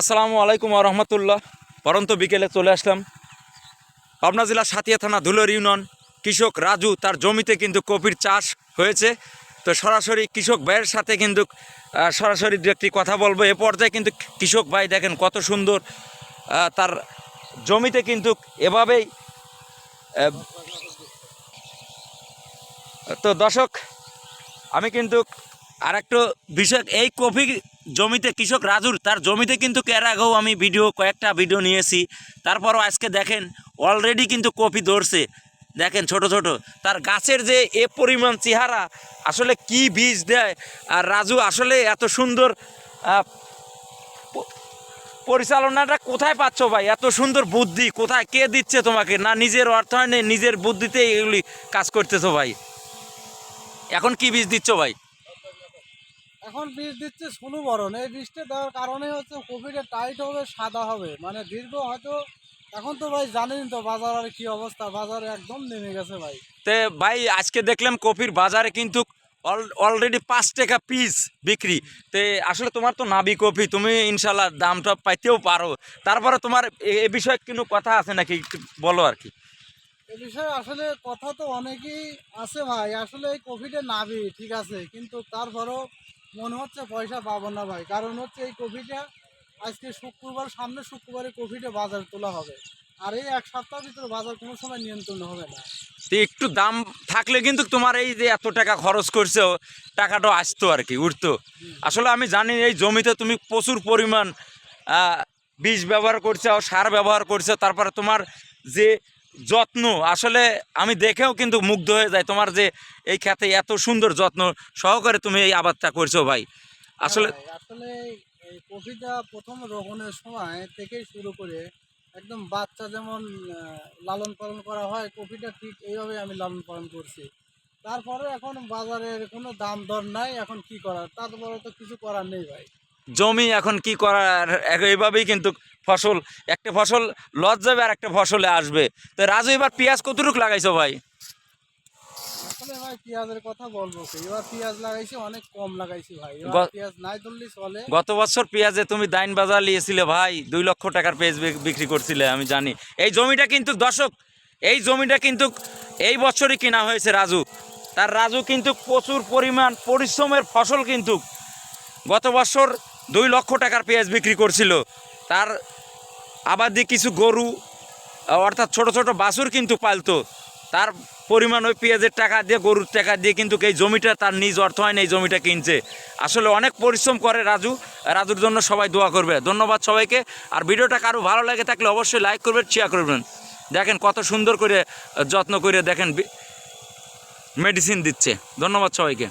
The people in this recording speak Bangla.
আসসালামু আলাইকুম রহমতুল্লাহ। পরন্ত বিকেলে চলে আসলাম। পাবনা জেলা সাতিয়া থানা ধুলোর ইউনিয়ন। কৃষক রাজু তার জমিতে কিন্তু কপির চাষ হয়েছে। তো সরাসরি কৃষক ভাইয়ের সাথে কিন্তু সরাসরি দু একটি কথা বলব। এ পর্যায়ে কিন্তু কৃষক ভাই দেখেন কত সুন্দর তার জমিতে কিন্তু এভাবেই তো দর্শক, আমি কিন্তু আর একটু বিষয়, এই কফি জমিতে কৃষক রাজুর, তার জমিতে কিন্তু এর আগেও আমি ভিডিও কয়েকটা ভিডিও নিয়েছি। তারপরও আজকে দেখেন অলরেডি কিন্তু কপি ধরছে। দেখেন ছোট ছোট, তার গাছের যে এ পরিমাণ চেহারা, আসলে কি বীজ দেয়, আর রাজু আসলে এত সুন্দর পরিচালনাটা কোথায় পাচ্ছ ভাই? এত সুন্দর বুদ্ধি, কোথায়, কে দিচ্ছে তোমাকে? না নিজের অর্থায়নে নিজের বুদ্ধিতে এগুলি কাজ করতেছো ভাই? এখন কি বীজ দিচ্ছ ভাই? এখন বীজ দিচ্ছে ষোলো বরণ। এই বীজটা দেওয়ার কারণে হচ্ছে কপিটা টাইট হবে সাদা হবে। মানে দীর্ঘ হয়তো এখন তো ভাই জানেন তো বাজার আর কি অবস্থা বাজারে একদম নেমে গেছে ভাই। তে ভাই আজকে দেখলাম কপির বাজারে কিন্তু অলরেডি পাঁচ টাকা পিস বিক্রি। তে আসলে তোমার তো নাবি কপি তুমি ইনশাল্লাহ দামটা পাইতেও পারো। তারপরে তোমার এ বিষয়ে কিন্তু কথা আছে নাকি বলো আর কি? এ বিষয়ে আসলে কথা তো অনেকেই আছে ভাই। আসলে এই কপিটা নাবি ঠিক আছে। কিন্তু তারপরও মনে হচ্ছে পয়সা পাবো না ভাই। কারণ হচ্ছে এই কপিটা আজকে শুক্রবার সামনে শুক্রবারে কপিটা বাজার তোলা হবে। আর এই এক সপ্তাহের ভিতরে বাজার কোনো সময় নিয়ন্ত্রণ হবে না। তো একটু দাম থাকলে কিন্তু তোমার এই যে এত টাকা খরচ করছ টাকাটা আসতো আর কি উঠতো। আসলে আমি জানি এই জমিতে তুমি প্রচুর পরিমাণ বীজ ব্যবহার করছ সার ব্যবহার করছ তারপরে তোমার যে যত্ন। আসলে আমি দেখেও কিন্তু মুগ্ধ হয়ে যায় তোমার যে এই খেতে এত সুন্দর যত্ন সহকারে তুমি এই আবাদটা করছ ভাই। আসলে হ্যাঁ আসলে এই কফিটা প্রথম রোপণের সময় থেকেই শুরু করে একদম বাচ্চা যেমন লালন পালন করা হয় কফিটা ঠিক এইভাবে আমি লালন পালন করছি। তারপরে এখন বাজারের কোনো দাম দর নাই এখন কি করার? তারপরে তো কিছু করার নেই ভাই। জমি এখন কি করার? এইভাবেই কিন্তু ফসল একটা ফসল লস যাবে আর একটা ফসলে আসবে। তো রাজু এবার পেঁয়াজ কতটুকু লাগাইছো ভাই? আসলে ভাই পেঁয়াজের কথা বলব এবার পেঁয়াজ লাগাইছি অনেক কম লাগাইছি ভাই। এবার পেঁয়াজ নাই ধরলেই চলে। গত বছর পেঁয়াজে তুমি দাইন বাজার নিয়েছিলে ভাই দুই লক্ষ টাকার পেঁয়াজ বিক্রি করছিলে আমি জানি। এই জমিটা কিন্তু দর্শক এই জমিটা কিন্তু এই বছরই কেনা হয়েছে রাজু। তার রাজু কিন্তু প্রচুর পরিমাণ পরিশ্রমের ফসল কিন্তু। গত বছর দুই লক্ষ টাকার পেঁয়াজ বিক্রি করছিল। তার আবাদি কিছু গরু, অর্থাৎ ছোট ছোট বাছুর কিন্তু পালতো। তার পরিমাণ ওই পেঁয়াজের টাকা দিয়ে, গরুর টাকা দিয়ে কিন্তু এই জমিটা তার নিজ অর্থায়নে এই জমিটা কিনছে। আসলে অনেক পরিশ্রম করে রাজু। রাজুর জন্য সবাই দোয়া করবে। ধন্যবাদ সবাইকে। আর ভিডিওটা কারও ভালো লাগে থাকলে অবশ্যই লাইক করবেন শেয়ার করবেন। দেখেন কত সুন্দর করে, যত্ন করে দেখেন মেডিসিন দিচ্ছে। ধন্যবাদ সবাইকে।